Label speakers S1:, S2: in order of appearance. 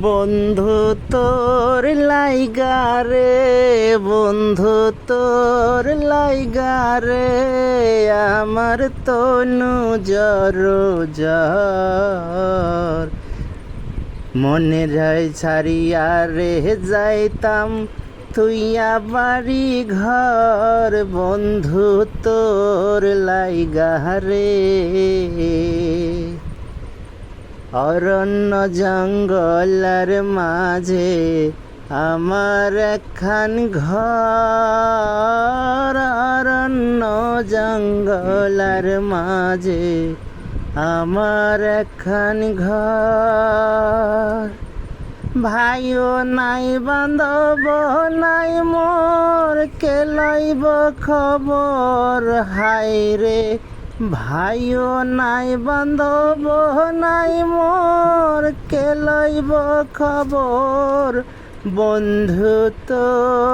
S1: বন্ধু তোর লাইগারে বন্ধু তোর লাইগারে আমার তনু জর জর। মনে যায় ছাড়িয়া রে, যাইতাম তুইয়া বাড়ি ঘর, বন্ধু তোর লাইগারে অরণ্য জঙ্গলার মাঝে আমার একখান ঘর। অরণ্য জঙ্গলার মাঝে আমার একখান ঘর। ভাইও নাই বান্ধব নাই, মোর কে লইব খবর? হাই রে ভাইও নাই বান্ধব নাই মোর কে লইব খবর? বন্ধু তোর